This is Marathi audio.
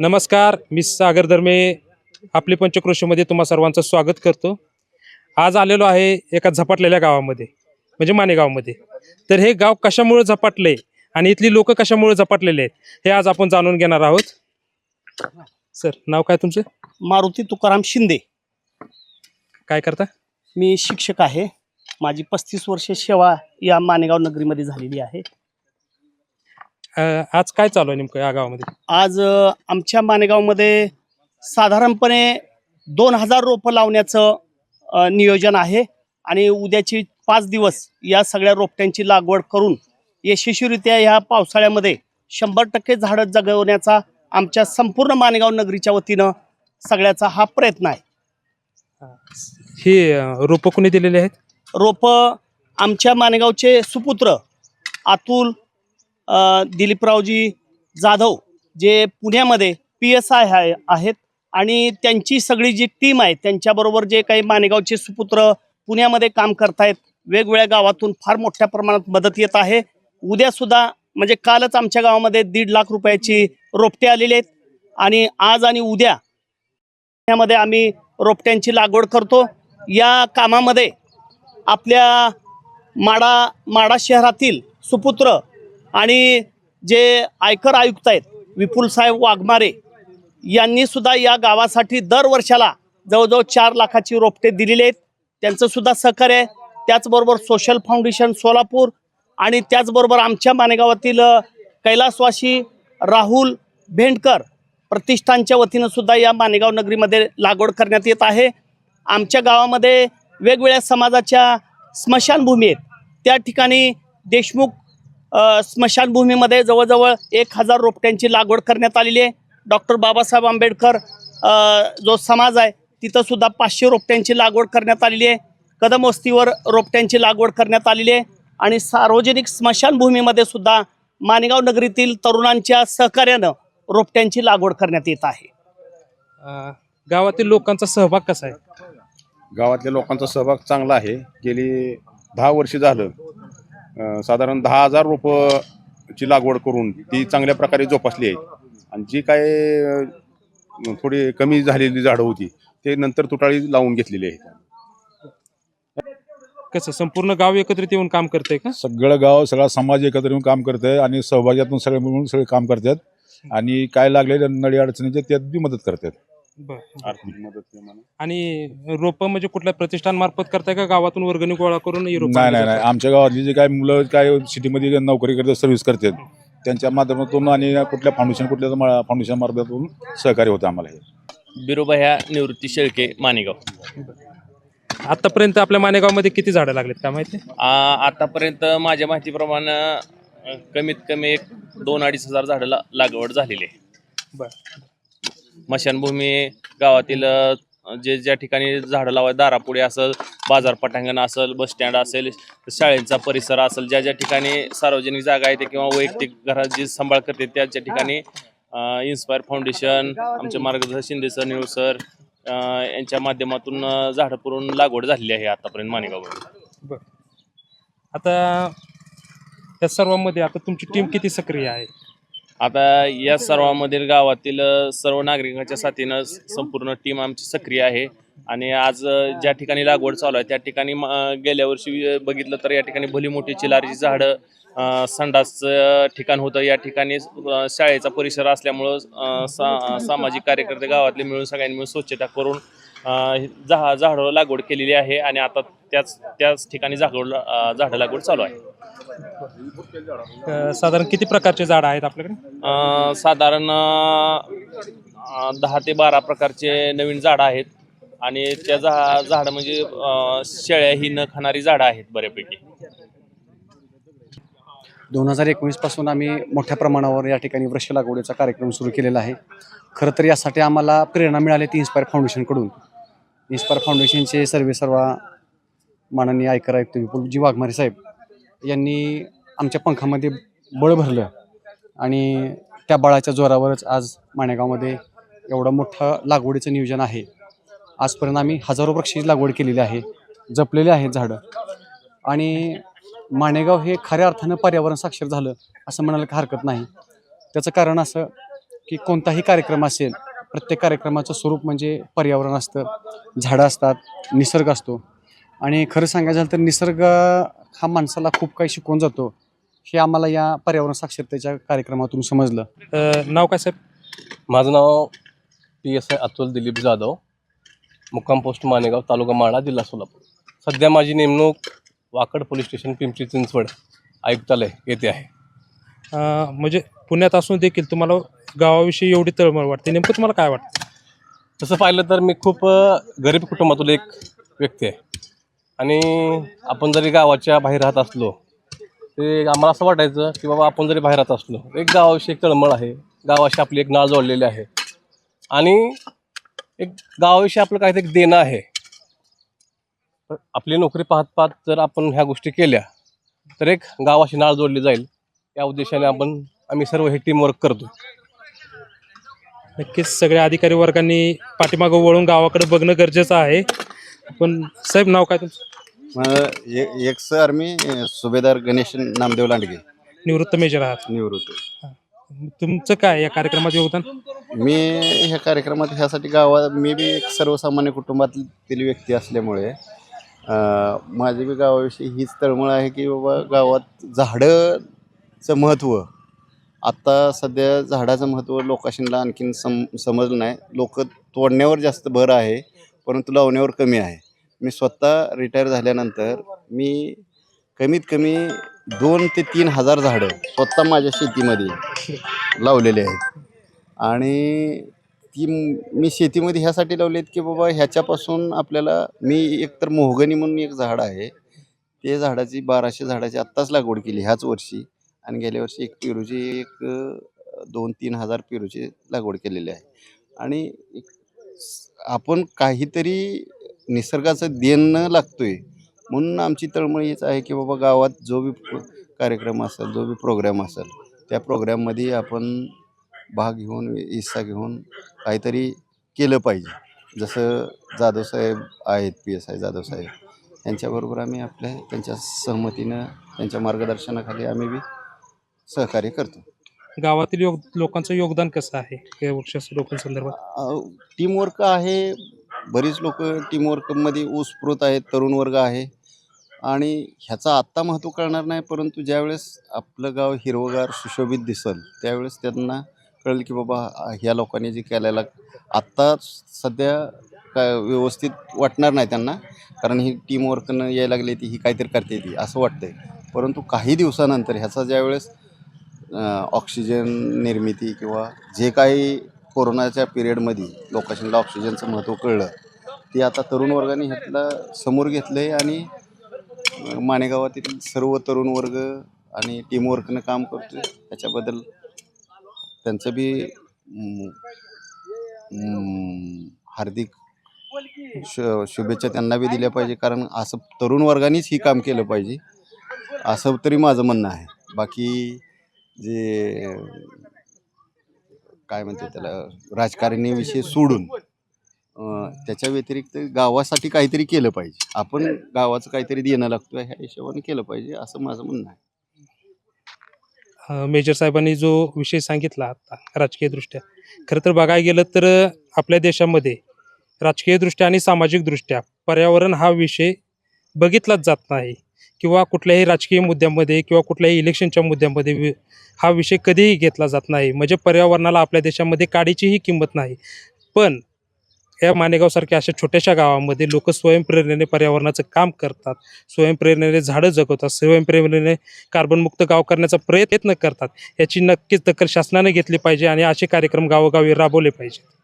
नमस्कार मी सागर धर्मे आपली पंचक्रोशीमध्ये तुम्हा सर्वांचं स्वागत करतो. आज आलेलो आहे एका झपाटलेल्या गावामध्ये म्हणजे मानेगावमध्ये तर हे गाव कशामुळे झपाटले आणि इथली लोक कशामुळे झपाटलेले आहेत हे आज आपण जाणून घेणार आहोत. सर नाव काय तुमचं? मारुती तुकाराम शिंदे. काय करता? मी शिक्षक आहे. माझी पस्तीस वर्ष सेवा या मानेगाव नगरीमध्ये झालेली आहे. अं, आज काय चालू आहे नेमकं या गावामध्ये? आज अ, आमच्या मानेगावमध्ये साधारणपणे दोन हजार रोपं लावण्याचं अ, नियोजन आहे आणि उद्याची पाच दिवस या सगळ्या रोपट्यांची लागवड करून यशस्वीरित्या ह्या पावसाळ्यामध्ये शंभर टक्के झाडं जगवण्याचा आमच्या संपूर्ण मानेगाव नगरीच्या वतीनं सगळ्याचा हा प्रयत्न आहे. ही अं, रोपं कोणी दिलेली आहेत? रोप आमच्या मानेगावचे सुपुत्र अतुल दिलीपरावजी जाधव जे पुण्यामध्ये पी एस आय आहेत आणि त्यांची सगळी जी टीम आहे त्यांच्याबरोबर जे काही मानेगावचे सुपुत्र पुण्यामध्ये काम करतायत वेगवेगळ्या गावातून फार मोठ्या प्रमाणात मदत येत आहे. उद्यासुद्धा म्हणजे कालच आमच्या गावामध्ये दीड लाख रुपयाची रोपटे आलेली आहेत आणि आज आणि उद्या यामध्ये आम्ही रोपट्यांची लागवड करतो. या कामामध्ये आपल्या माडा माडा शहरातील सुपुत्र आणि जे आयकर आयुक्त आहेत विपुल साहेब वाघमारे यांनी सुद्धा या गावासाठी दर वर्षाला जवळजवळ चार लाखाची रोपटे दिलेली आहेत. त्यांचं सुद्धा सहकार्य आहे. त्याचबरोबर सोशल फाउंडेशन सोलापूर आणि त्याचबरोबर आमच्या मानेगावातील कैलासवासी राहुल भेंडकर प्रतिष्ठानच्या वतीनं सुद्धा या मानेगाव नगरीमध्ये लागवड करण्यात येत आहे. आमच्या गावामध्ये वेगवेगळ्या समाजाच्या स्मशानभूमी आहेत. त्या ठिकाणी देशमुख स्मशानभूमीमध्ये जवळजवळ एक हजार रोपट्यांची लागवड करण्यात आलेली आहे. डॉक्टर बाबासाहेब आंबेडकर जो समाज आहे तिथं सुद्धा पाचशे रोपट्यांची लागवड करण्यात आलेली आहे. कदम वस्तीवर रोपट्यांची लागवड करण्यात आलेली आहे. आणि सार्वजनिक स्मशानभूमीमध्ये सुद्धा मानेगाव नगरीतील तरुणांच्या सहकार्यानं रोपट्यांची लागवड करण्यात येत आहे. गावातील लोकांचा सहभाग कसा आहे? गावातल्या लोकांचा सहभाग चांगला आहे. गेली दहा वर्ष झालं साधारण दहा हजार रोपं ची लागवड करून ती चांगल्या प्रकारे जोपासली आहे. आणि जी काय थोडी कमी झालेली झाडं होती ते नंतर तुटाळी लावून घेतलेली आहेत कसं संपूर्ण गाव एकत्रित येऊन काम करतंय का? सगळं गाव सगळा समाज एकत्र येऊन काम करत आहे आणि सहभागातून सगळे मिळून सगळे काम करतात. आणि काय लागलेल्या नडी अडचणीचे त्यात बी मदत करतात. बरं आर्थिक मदत. आणि रोपं म्हणजे कुठल्या प्रतिष्ठान मार्फत करताय का? गावातून वर्गणी गोळा करून ही रोपं नाही नाही दिली नाही. आमच्या गावातली जे काय मुलं काय सिटीमध्ये नोकरी करतात सर्व्हिस करतात त्यांच्या माध्यमातून आणि कुठल्या फाउंडेशन कुठल्या फाउंडेशन मार्फतातून सहकार्य होतं आम्हाला हे. बिरोबा निवृत्ती शेळके मानेगाव? आतापर्यंत आपल्या मानेगावमध्ये किती झाडं लागलेत काय माहिती? आ, आतापर्यंत माझ्या माहितीप्रमाणे अ, कमीत कमी एक दोन अडीच हजार झाडं ला- लागवड झालेली आहे. बरं. मशानभूमी गावातील जे ज्या ठिकाणी झाडं लावाय दारापुढे असेल बाजार पटांगण असेल बस स्टँड असेल शाळेचा परिसर असेल ज्या ज्या ठिकाणी सार्वजनिक जागा आहे ते किंवा वैयक्तिक घरात जी सांभाळ करते त्याच्या ठिकाणी इन्स्पायर फाउंडेशन आमचे मार्गदर्शक शिंदे सर निळू सर यांच्या माध्यमातून झाडं पुरून लागवड झालेली आहे आतापर्यंत मानेगावमध्ये आता या सर्वांमध्ये आता तुमची टीम किती सक्रिय आहे? आता या सर्वांमधील गावातील सर्व नागरिकांच्या साथीनं संपूर्ण टीम आमची सक्रिय आहे. आणि आज ज्या ठिकाणी लागवड चालू आहे त्या ठिकाणी गेल्या वर्षी बघितलं तर या ठिकाणी भली मोठी चिलारीची झाडं संडासचं ठिकाण होतं. या ठिकाणी शाळेचा परिसर असल्यामुळं सा सामाजिक कार्यकर्ते गावातले मिळून सगळ्यांनी मिळून स्वच्छता करून झा झाडं लागवड केलेली आहे. आणि आता त्याच त्याच ठिकाणी झाड झाडं लागवड चालू आहे. अं, साधारण किती प्रकारचे झाडं आहेत आपल्याकडे? अ, साधारण अ, दहा ते बारा प्रकारचे नवीन झाडं आहेत. आणि त्या झा झाडं म्हणजे अ, शेळ्या ही न खाणारी झाडं आहेत बऱ्यापैकी. दोन हजार एकोणीसपासून आम्ही मोठ्या प्रमाणावर या ठिकाणी वृक्ष लागवडीचा कार्यक्रम सुरू केलेला आहे. खरं तर यासाठी आम्हाला प्रेरणा मिळाली ती इन्स्पायर फाउंडेशनकडून इन्स्पायर फाउंडेशनचे सर्वे सर्व माननीय आयकर आयुक्त विपुलजी वाघमारे साहेब यांनी आमच्या पंखामध्ये बळ भरलं. आणि त्या बळाच्या जोरावरच आज माणेगावमध्ये एवढं मोठं लागवडीचं नियोजन आहे. आजपर्यंत आम्ही हजारो वृक्षाची लागवड केलेली आहे. जपलेली आहेत झाडं. आणि माणेगाव हे खऱ्या अर्थानं पर्यावरण साक्षर झालं असं म्हणायला काही हरकत नाही. त्याचं कारण असं की कोणताही कार्यक्रम असेल प्रत्येक कार्यक्रमाचं स्वरूप म्हणजे पर्यावरण असतं. झाडं असतात निसर्ग असतो. आणि खरं सांगायचं झालं तर निसर्ग हा माणसाला खूप काही शिकवून जातो हे आम्हाला या पर्यावरण साक्षरतेच्या कार्यक्रमातून समजलं. अ, नाव काय साहेब? माझं नाव P S I Atul Dilip Jadhav मुक्काम पोस्ट मानेगाव तालुका माडा जिल्हा सोलापूर. सध्या माझी नेमणूक वाकड पोलीस स्टेशन पिंपरी चिंचवड आयुक्तालय येथे आहे. अ, म्हणजे पुण्यात असून देखील तुम्हाला गावाविषयी एवढी तळमळ वाटते. नेमकं तुम्हाला काय वाटतं? तसं पाहिलं तर मी खूप अ, गरीब कुटुंबातील एक व्यक्ती आहे. आणि आपण जरी गावाच्या बाहेर राहत असलो ते आम्हाला असं वाटायचं की बाबा आपण जरी बाहेर राहत असलो एक गावाशी एक तळमळ आहे. गावाशी आपली एक नाळ जोडलेली आहे. आणि एक गावाविषयी आपलं काहीतरी एक देणं आहे. आपली नोकरी पाहत पाहत जर आपण ह्या गोष्टी केल्या तर एक गावाशी नाळ जोडली जाईल. या उद्देशाने आपण आम्ही सर्व हे टीमवर्क करतो नक्कीच सगळ्या अधिकारी वर्गांनी पाठीमागं वळून गावाकडे बघणं गरजेचं आहे. पण साहेब नाव काय तुमचं? एक्स आर्मी सुभेदार गणेश नामदेव लांडगे. निवृत्त मेजर आहात. निवृत्त. तुमचं काय या कार्यक्रमात योगदान? मी ह्या कार्यक्रमात ह्यासाठी गावात मी बी एक सर्वसामान्य कुटुंबातील व्यक्ती असल्यामुळे अं, माझी बी गावाविषयी हीच तळमळ आहे की बाबा गावात झाडंचं महत्त्व आत्ता सध्या झाडाचं महत्त्व लोकांना आणखीन सम समजलं नाही. लोक तोडण्यावर जास्त भर आहे परंतु लावण्यावर कमी आहे. मी स्वतः रिटायर झाल्यानंतर मी कमीत कमी दोन ते तीन हजार झाडं स्वतः माझ्या शेतीमध्ये लावलेली आहेत. आणि ती मी शेतीमध्ये ह्यासाठी लावले आहेत की बाबा ह्याच्यापासून आपल्याला मी एकतर मोहगनी म्हणून एक झाड आहे ते झाडाची बाराशे झाडाची आत्ताच लागवड केली ह्याच वर्षी आणि गेल्या वर्षी एक पेरूची एक दोन तीन हजार पेरूची लागवड केलेली आहे. आणि एक आपण काहीतरी निसर्गाचं देणं लागतोय. म्हणून आमची तळमळ हीच आहे की बाबा गावात जो बी कार्यक्रम असेल जो बी प्रोग्राम असेल त्या प्रोग्राममध्ये आपण भाग घेऊन हिस्सा घेऊन काहीतरी केलं पाहिजे. जसं जाधव साहेब आहेत पी एस आय जाधव साहेब यांच्याबरोबर आम्ही आपल्या त्यांच्या सहमतीनं त्यांच्या मार्गदर्शनाखाली आम्ही बी सहकार्य करतो. गावातील योग लोकांचं योगदान कसं आहे? या वृक्ष लोकांसंदर्भात? टीमवर्क आहे बरीच लोक टीमवर्कमध्ये उत्स्फूर्त आहेत तरुण वर्ग आहे. आणि ह्याचा आत्ता महत्त्व कळणार नाही परंतु ज्यावेळेस आपलं गाव हिरवगार सुशोभित दिसल त्यावेळेस त्यांना कळेल की बाबा ह्या लोकांनी जे केलेला आत्ता सध्या काय व्यवस्थित वाटणार नाही त्यांना कारण ही टीमवर्कनं यायला लागली ती ही काहीतरी करते ती असं वाटतंय. परंतु काही दिवसानंतर ह्याचा ज्यावेळेस ऑक्सिजन निर्मिती किंवा जे काही कोरोनाच्या पिरियडमध्ये लोकेशनला ऑक्सिजनचं महत्त्व कळलं. ते आता तरुण वर्गाने ह्यातला समोर घेतलं आहे आणि माणेगावातील सर्व तरुण वर्ग आणि टीमवर्कनं काम करतो आहे त्याच्याबद्दल त्यांचं बी हार्दिक शु शुभेच्छा त्यांना बी दिल्या पाहिजे. कारण असं तरुण वर्गानेच ही काम केलं पाहिजे. असं तरी माझं म्हणणं आहे. बाकी जे काय म्हणते त्याला राजकारणाविषयी सोडून. त्याच्या व्यतिरिक्त गावासाठी काहीतरी केलं पाहिजे. आपण गावाचं काहीतरी देणं लागतो ह्या हिशोबाने केलं पाहिजे असं माझं म्हणणं आहे. मेजर साहेबांनी जो विषय सांगितला आता राजकीय दृष्ट्या खरं तर बघायला गेलं तर आपल्या देशामध्ये राजकीय दृष्ट्या आणि सामाजिक दृष्ट्या पर्यावरण हा विषय बघितलाच जात नाही. किंवा कुठल्याही राजकीय मुद्द्यामध्ये किंवा कुठल्याही इलेक्शनच्या मुद्द्यामध्ये वि- हा विषय कधीही घेतला जात नाही. म्हणजे पर्यावरणाला आपल्या देशामध्ये काडीचीही किंमत नाही. पण या माणेगावसारख्या अशा छोट्याशा गावामध्ये लोक स्वयंप्रेरणेने पर्यावरणाचं काम करतात. स्वयंप्रेरणेने झाडं जगवतात. स्वयंप्रेरणेने कार्बनमुक्त गाव करण्याचा प्रयत्न करतात. याची नक्कीच दखल शासनाने घेतली पाहिजे आणि असे कार्यक्रम गावोगावी राबवले पाहिजेत.